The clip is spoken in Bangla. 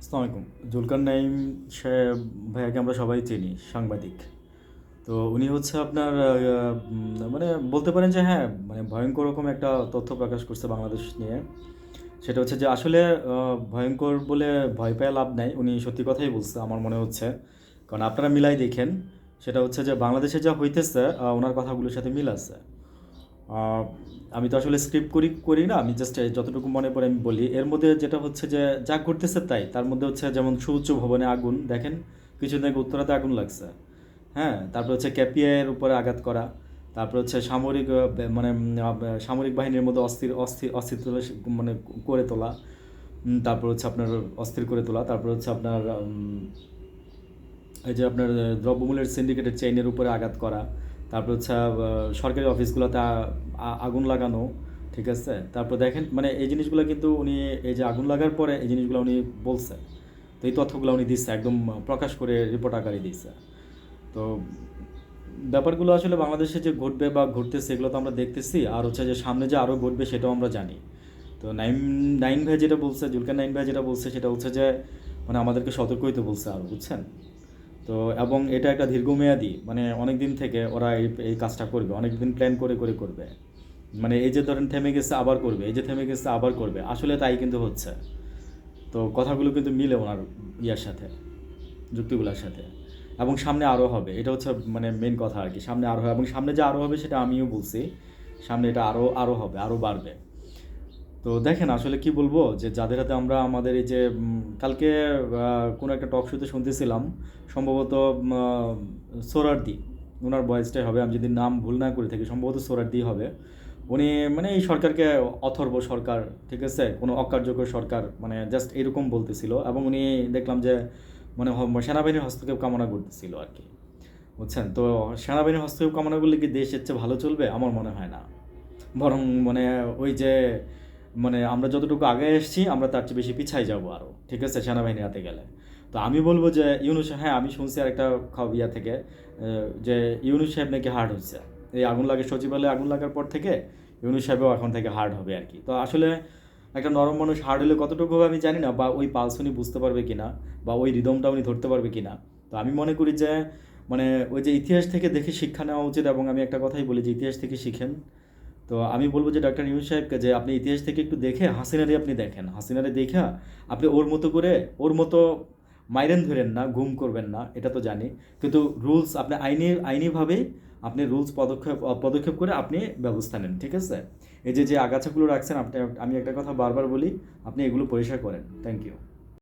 আসসালামু আলাইকুম জুলকার নাইম সাহেব ভাইয়াকে আমরা সবাই চিনি, সাংবাদিক। তো উনি হচ্ছে আপনার মানে বলতে পারেন যে হ্যাঁ মানে ভয়ঙ্কর রকম একটা তথ্য প্রকাশ করছে বাংলাদেশ নিয়ে। সেটা হচ্ছে যে আসলে ভয়ঙ্কর বলে ভয় পেয়ে লাভ নাই। উনি সত্যি কথাই বলছে, আমার মনে হচ্ছে। কারণ আপনারা মিলাই দেখেন, সেটা হচ্ছে যে বাংলাদেশে যা হইতেছে ওনার কথাগুলোর সাথে মিল আছে। আমি তো আসলে স্ক্রিপ্ট করি করি না, আমি জাস্ট যতটুকু মনে পড়ে আমি বলি। এর মধ্যে যেটা হচ্ছে যে, যা ঘটতেছে তাই। তার মধ্যে হচ্ছে যেমন সুউচ্চ ভবনে আগুন, দেখেন, কিছুদিন আগে উত্তরাতে আগুন লাগছে। হ্যাঁ তারপর হচ্ছে ক্যাপিয়ার উপরে আঘাত করা, তারপর হচ্ছে সামরিক মানে সামরিক বাহিনীর মধ্যে অস্থির অস্থির অস্থিরতা মানে করে তোলা তারপর হচ্ছে আপনার অস্থির করে তোলা, তারপর হচ্ছে আপনার এই যে আপনার দ্রব্যমূল্যের সিন্ডিকেটের চেইনের উপরে আঘাত করা তারপর হচ্ছে সরকারি অফিসগুলোতে আগুন লাগানো, ঠিক আছে? তারপর দেখেন মানে এই জিনিসগুলো কিন্তু উনি, এই যে আগুন লাগার পরে এই জিনিসগুলো উনি বলছে। তো এই তথ্যগুলো উনি দিচ্ছে, একদম প্রকাশ করে রিপোর্ট আকারে দিচ্ছে। তো ব্যাপারগুলো আসলে বাংলাদেশে যে ঘটবে বা ঘটতেছে, এগুলো তো আমরা দেখতেছি। আর হচ্ছে যে সামনে যে আরও ঘটবে, সেটাও আমরা জানি। তো নাইন নাইন ভাই যেটা বলছে, জুলকার নাইন ভাই যেটা বলছে, সেটা হচ্ছে যে মানে আমাদেরকে সতর্ক হইতে বলছে আরও বুঝছেন? তো, এবং এটা একটা দীর্ঘমেয়াদী মানে অনেক দিন থেকে ওরা এই এই কাজটা করবে অনেক দিন প্ল্যান করে করে করবে। মানে এই যে ধরেন থেমে গেছে, আবার করবে, এই যে থেমে গেছে, আবার করবে, আসলে তাই কিন্তু হচ্ছে। তো কথাগুলো কিন্তু মিলে ওনার ইয়ার সাথে, যুক্তিগুলোর সাথে। এবং সামনে আরও হবে, এটা হচ্ছে মানে মেন কথা আর কি, সামনে আরও হবে, এবং সামনে যে আরও হবে সেটা আমিও বলছি, সামনে এটা আরও আরও হবে আরও বাড়বে। তো দেখেন আসলে কি বলব যে যাদের হাতে আমরা আমাদের এই যে কালকে কোনো একটা টক শোতে শুনতেছিলাম, সম্ভবত সোরারদি ওনার বয়েসটাই হবে, আমি যদি নাম ভুল না করে থাকি, সম্ভবত সোরারদি হবে। উনি মানে এই সরকারকে অথর্ব সরকার, ঠিক আছে? কোনো অকার্যকর সরকার মানে জাস্ট এরকম বলতেছিল এবং উনি দেখলাম যে মানে সেনাবাহিনীর হস্তক্ষেপ কামনা করতেছিল আর কি বুঝছেন? তো সেনাবাহিনীর হস্তক্ষেপ কামনা করলে কি দেশ এর চেয়ে ভালো চলবে? আমার মনে হয় না। বরং মানে ওই যে মানে আমরা যতটুকু আগে এসেছি, আমরা তার চেয়ে বেশি পিছাই যাব আরও ঠিক আছে? সেনাবাহিনী হাতে গেলে। তো আমি বলব যে ইউনুস হ্যাঁ আমি শুনছি আর একটা খবর ইয়া থেকে যে ইউনুস সাহেব নাকি হার্ড হচ্ছে এই আগুন লাগে, সচিবালয়ে আগুন লাগার পর থেকে ইউনুস সাহেবও এখন থেকে হার্ড হবে আর কি। তো আসলে একটা নরম মানুষ হার্ড হলে কতটুকু হবে আমি জানি না, বা ওই পালস উনি বুঝতে পারবে কিনা, বা ওই রিদমটা উনি ধরতে পারবে কিনা। তো আমি মনে করি যে মানে ওই যে ইতিহাস থেকে দেখে শিক্ষা নেওয়া উচিত, এবং আমি একটা কথাই বলি যে, ইতিহাস থেকে শিখেন। তো আমি বলব যে ডাক্তার ইউনুস সাহেবকে যে আপনি ইতিহাস থেকে একটু দেখে হাসিনারে আপনি দেখেন। হাসিনারে দেখা আপনি ওর মতো করে, ওর মতো মাইরেন ধরেন না, ঘুম করবেন না, এটা তো জানি। কিন্তু রুলস আপনি আইনি আইনিভাবেই আপনি রুলস পদক্ষেপ পদক্ষেপ করে আপনি ব্যবস্থা নেন, ঠিক আছে? এই যে যে আগাছাগুলো রাখছেন, আপনি, আমি একটা কথা বারবার বলি, আপনি এগুলো পরিষ্কার করেন। Thank you